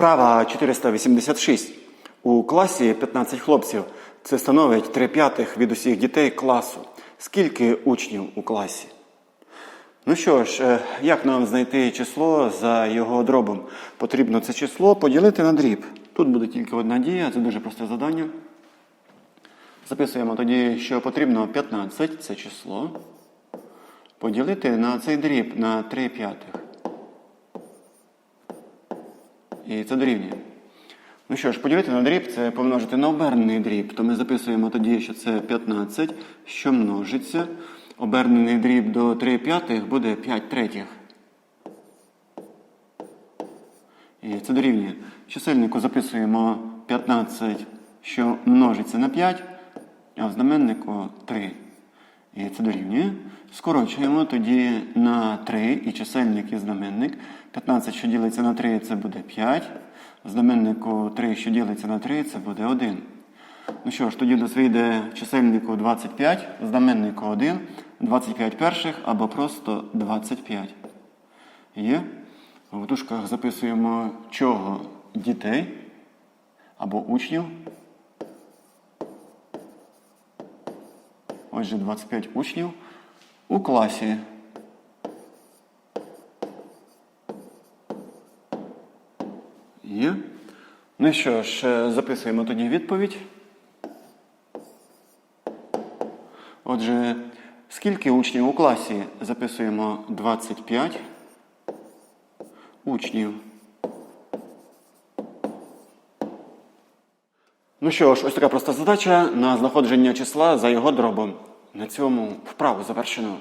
Вправа 486. У класі 15 хлопців. Це становить 3 п'ятих від усіх дітей класу. Скільки учнів у класі? Ну що ж, е, як нам знайти число за його дробом? Потрібно це число поділити на дріб. Тут буде тільки одна дія, це дуже просте завдання. Записуємо тоді, що потрібно 15, це число, поділити на цей дріб на 3 п'ятих. І це дорівнює. Ну що ж, поділити на дріб це помножити на обернений дріб. То ми записуємо тоді, що це 15, що множиться. Обернений дріб до 3 п'ятих буде 5 третіх. І це дорівнює. Чисельнику записуємо 15, що множиться на 5, а в знаменнику 3. І це дорівнює. Скорочуємо тоді на 3 і чисельник і знаменник. 15, що ділиться на 3, це буде 5. Знаменнику 3, що ділиться на 3, це буде 1. Ну що ж, тоді нас вийде чисельнику 25, знаменнику 1, 25 перших або просто 25. Є. В дужках записуємо чого дітей або учнів. Отже, 25 учнів у класі. Є. Ну що ж, е, записуємо тоді відповідь. Отже, скільки учнів у класі? Записуємо 25 учнів. Ну що ж, ось така проста задача на знаходження числа за його дробом. На цьому вправу завершено.